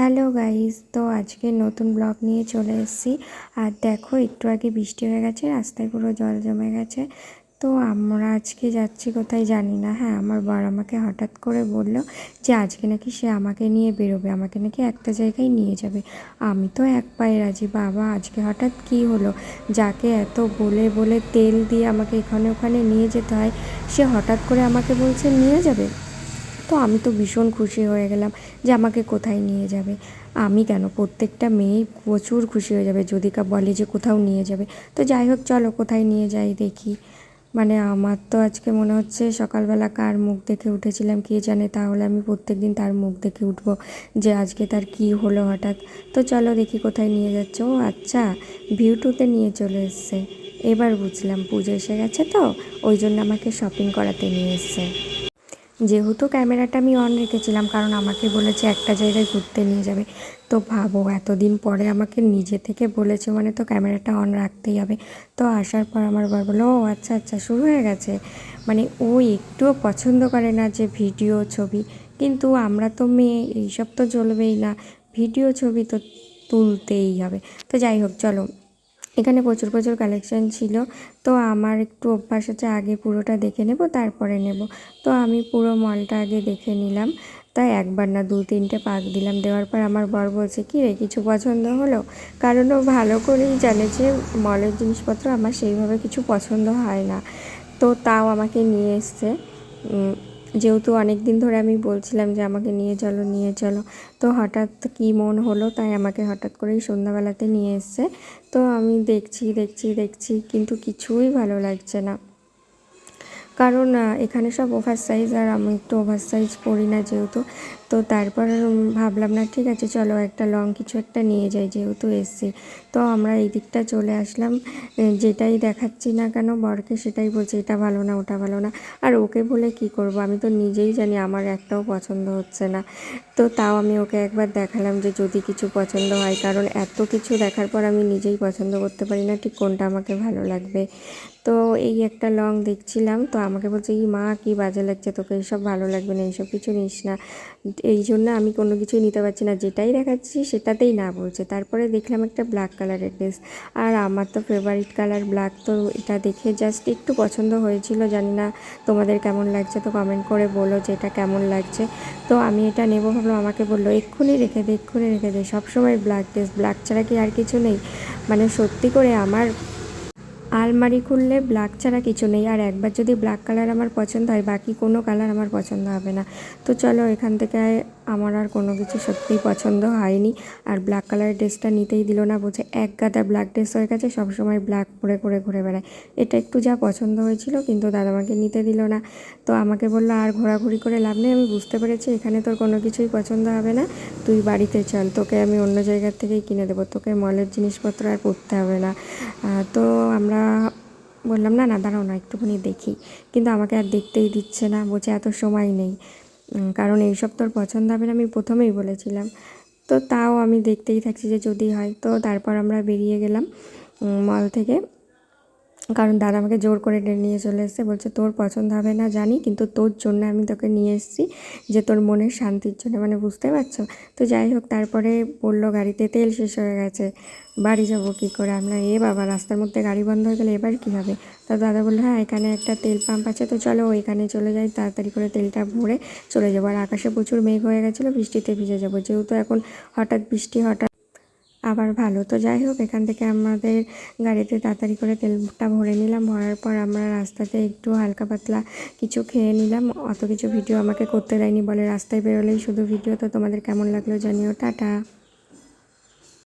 Hello guys তো আজকে নতুন ব্লগ নিয়ে চলে এসেছি। আর দেখো, একটু আগে বৃষ্টি হয়ে গেছে, রাস্তায় পুরো জল জমে গেছে। তো আমরা আজকে যাচ্ছি কোথায় জানি না। হ্যাঁ আমার বর আমাকে হঠাৎ করে বলল যে, আজকে নাকি সে আমাকে নিয়ে বেরোবে, আমাকে নাকি একটা জায়গায় নিয়ে যাবে। আমি তো এক পায়ে রাজি। বাবা, আজকে হঠাৎ কি হলো? যাকে এত বলে বলে তেল দিয়ে আমাকে এখানে ওখানে নিয়ে যেতে হয়, সে হঠাৎ করে আমাকে বলছে, নিয়ে যাবে? তো আমি তো ভীষণ খুশি হয়ে গেলাম যে আমাকে কোথায় নিয়ে যাবে। আমি কেন? প্রত্যেকটা মেয়েই প্রচুর খুশি হয়ে যাবে যদি কা বলে যে কোথাও নিয়ে যাবে। তো যাই হোক, চলো কোথায় নিয়ে যাই দেখি। মানে আমার তো আজকে মনে হচ্ছে সকালবেলা কার মুখ দেখে উঠেছিলাম কে জানে, তাহলে আমি প্রত্যেক দিন তার মুখ দেখে উঠবো যে আজকে তার কি হলো হঠাৎ। তো চলো দেখি কোথায় নিয়ে যাচ্ছে। ও আচ্ছা ভিউটুতে নিয়ে চলে এসছে। এবার বুঝলাম পুজো এসে গেছে তো, ওই জন্য আমাকে শপিং করাতে নিয়ে এসছে। যেহেতু ক্যামেরাটা আমি অন রেখেছিলাম, কারণ আমাকে বলেছে একটা জায়গায় ঘুরতে নিয়ে যাবে। তো ভাবো, এতদিন পরে আমাকে নিজে থেকে বলেছে মানে তো ক্যামেরাটা অন রাখতেই হবে। তো আসার পর আমার বার বলল, ও আচ্ছা আচ্ছা শুরু হয়ে গেছে। মানে ও একটুও পছন্দ করে না যে ভিডিও, ছবি। কিন্তু আমরা তো মেয়ে, এইসব তো চলবেই না। ভিডিও, ছবি তো তুলতেই হবে। তো যাই হোক, চলো এখানে প্রচুর প্রচুর কালেকশন ছিল। তো আমার একটু অভ্যাস আছে, আগে পুরোটা দেখে নেব, তারপরে নেব। তো আমি পুরো মলটা আগে দেখে নিলাম। তাই একবার না দু, তিনটে পাক দিলাম। দেওয়ার পর আমার বর বলছে, কি রে, কিছু পছন্দ হলো? কারণ ও ভালো করেই জানে যে মলের জিনিসপত্র আমার সেইভাবে কিছু পছন্দ হয় না। তো তাও আমাকে নিয়ে এসছে। যেহেতু অনেক দিন ধরে আমি বলছিলাম যে আমাকে নিয়ে চলো নিয়ে চলো। তো হঠাৎ কি মন হলো তাই আমাকে হঠাৎ করেই সন্ধ্যাবেলাতে নিয়ে এসছে। তো আমি দেখছি দেখছি দেখছি, কিন্তু কিছুই ভালো লাগছে না। কারণ এখানে সব ওভার সাইজ আর আমি একটু ওভার সাইজ পরি না যেহেতু। তো তারপর ভাবলাম, না, ঠিক আছে, চলো একটা লং কিছু একটা নিয়ে যাই যেহেতু এসছি। তো আমরা এই দিকটা চলে আসলাম। যেটাই দেখাচ্ছি না কেন, বরকে সেটাই বলছে, এটা ভালো না, ওটা ভালো না। আর ওকে বলে কি করব? আমি তো নিজেই জানি, আমার একটাও পছন্দ হচ্ছে না। তো তাও আমি ওকে একবার দেখালাম যে যদি কিছু পছন্দ হয়, কারণ এত কিছু দেখার পর আমি নিজেই পছন্দ করতে পারি না, ঠিক কোনটা আমাকে ভালো লাগবে। তো এই একটা লং দেখছিলাম, তো আমাকে বলছে এই মা, কি বাজে লাগছে তোকে এইসব ভালো লাগবে না এইসব কিছু নিস না। এই জন্য আমি কোনো কিছুই নিতে পারছি না। যেটাই দেখাচ্ছি সেটাতেই না বলছে। তারপরে দেখলাম একটা ব্ল্যাক কালারের ড্রেস আর আমার তো ফেভারিট কালার ব্ল্যাক তো এটা দেখে জাস্ট একটু পছন্দ হয়েছিল। জানি না তোমাদের কেমন লাগছে তো কমেন্ট করে বলো যে এটা কেমন লাগছে। তো আমি এটা নেব ভাবলাম, আমাকে বলল, এক্ষুনি রেখে দে, এক্ষুনি রেখে দে। সবসময় ব্ল্যাক ড্রেস ব্ল্যাক ছাড়া কি আর কিছু নেই। মানে সত্যি করে আমার আলমারি খুললে ব্ল্যাক ছাড়া কিছু নেই। আর একবার যদি ব্ল্যাক কালার আমার পছন্দ হয়, বাকি কোনো কালার আমার পছন্দ হবে না। তো চলো এখান থেকে আমার আর কোনো কিছু সত্যিই পছন্দ হয়নি। আর ব্ল্যাক কালারের ড্রেসটা নিতেই দিল না বলছে, এক গাদা ব্ল্যাক ড্রেস হয়ে গেছে, সবসময় ব্ল্যাক পরে করে ঘুরে বেড়ায়। এটা একটু যা পছন্দ হয়েছিল, কিন্তু দাদা দাদামাকে নিতে দিল না। তো আমাকে বলল, আর ঘোরাঘুরি করে লাভ নেই, আমি বুঝতে পেরেছি, এখানে তোর কোনো কিছুই পছন্দ হবে না। তুই বাড়িতে চল, তোকে আমি অন্য জায়গার থেকেই কিনে দেবো। তোকে মলের জিনিসপত্র আর পরতে হবে না। তো আমরা বললাম, না না, দাঁড়াও না, একটুখানি দেখি। কিন্তু আমাকে আর দেখতেই দিচ্ছে না, বলছে, এত সময় নেই। কারণ এইসব তোর পছন্দ হবে না, আমি প্রথমেই বলেছিলাম। তো তাও আমি দেখতেই থাকছি যে যদি হয়, তো তারপর আমরা বেরিয়ে গেলাম মল থেকে। কারণ দাদা আমাকে জোর করে নিয়ে চলে এসছে। বলছে, তোর পছন্দ হবে না, জানি, কিন্তু তোর জন্য আমি তোকে নিয়ে এসেছি যে তোর মনের শান্তির জন্য। মানে বুঝতে পারছ? তো যাই হোক, তারপরে বলল, গাড়িতে তেল শেষ হয়ে গেছে, বাড়ি যাব কী করে? আমরা, এ বাবা, রাস্তার মধ্যে গাড়ি বন্ধ হয়ে গেলে এবার কী হবে? তা দাদা বলল হ্যাঁ এখানে একটা তেল পাম্প আছে, তো চলো ওইখানে চলে যাই, তাড়াতাড়ি করে তেলটা ভরে চলে যাব। আর আকাশে প্রচুর মেঘ হয়ে গেছিল, বৃষ্টিতে ভিজে যাব। যেহেতু এখন হঠাৎ বৃষ্টি, হঠাৎ আবার ভালো। তো যাই হোক এখান থেকে আমাদের গাড়িতে তাড়াতাড়ি করে তেলটা ভরে নিলাম। ভরার পর আমরা রাস্তাতে একটু হালকা পাতলা কিছু খেয়ে নিলাম। অত কিছু ভিডিও আমাকে করতে দেয়নি বলে রাস্তায় বেরোলেই শুধু ভিডিও তো তোমাদের কেমন লাগল জানিও। টাটা।